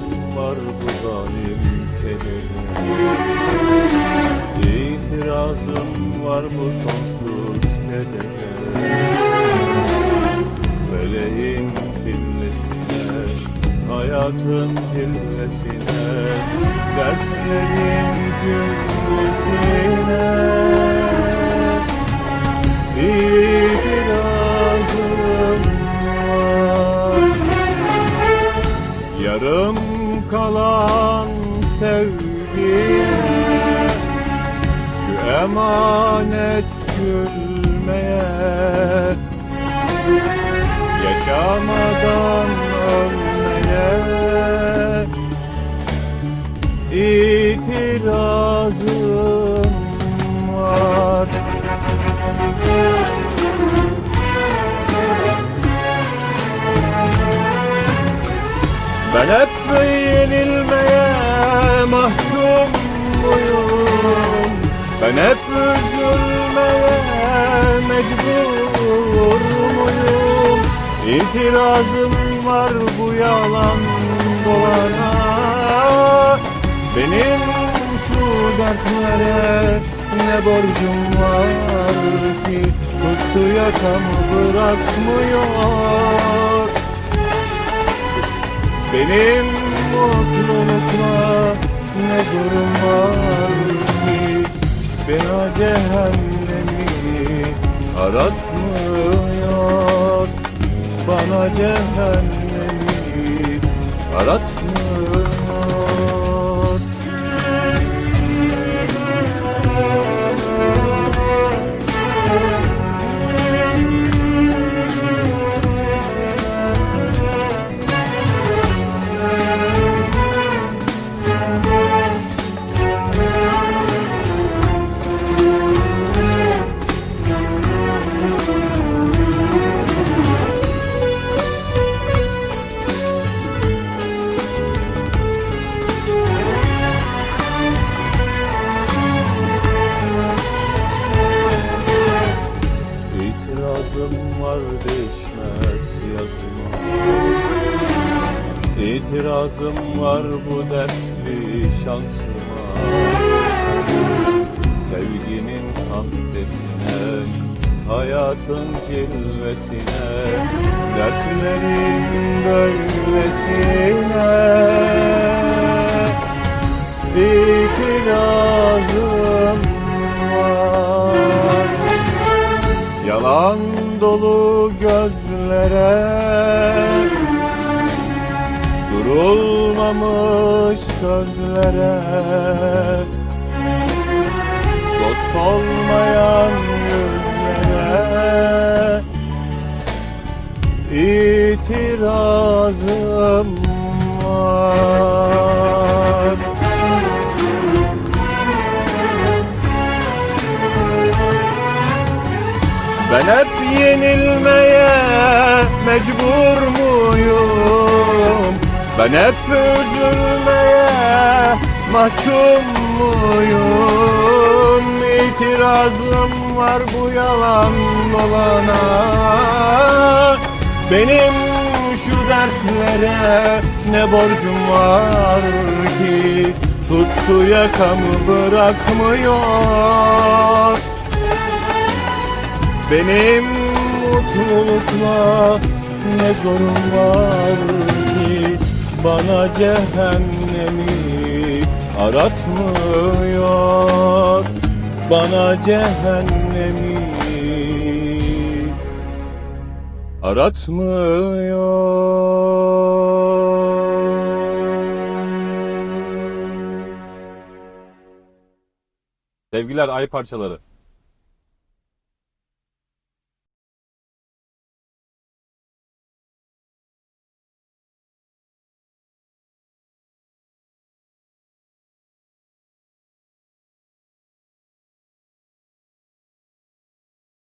Hakkım var bu zalim ülkede İtirazım var bu sonsuz nedene Feleğin zillesine Hayatın zillesine Dertlerin cümlesine sevgiye Şu emanet gülmeye. Yaşamadan ölmeye itirazım var. Ben hep yenilmeye Ben hep üzülmeye mecbur muyum? İtirazım var bu yalan dolana Benim şu dertlere ne borcum var ki? Tuttu yakamı bırakmıyor. Benim mutlulukla ne durum var Bana cehennemi aratmıyor. Bana cehennemi aratmıyor var değişmez yazıma İtirazım var bu dertli şansıma. Sevginin sahtesine Hayatın cilvesine Dertlerin böylesine. İtirazım gözlere Durulmamış sözlere Dost olmayan yüzlere İtirazım var Ben hep yenilmeye mecbur muyum? Ben hep üzülmeye mahkum muyum? İtirazım var bu yalan dolana Benim şu dertlere ne borcum var ki Tuttu yakamı bırakmıyor benim mutlulukla ne zorum var ki? Bana cehennemi aratmıyor. Bana cehennemi aratmıyor. Sevgiler ay parçaları.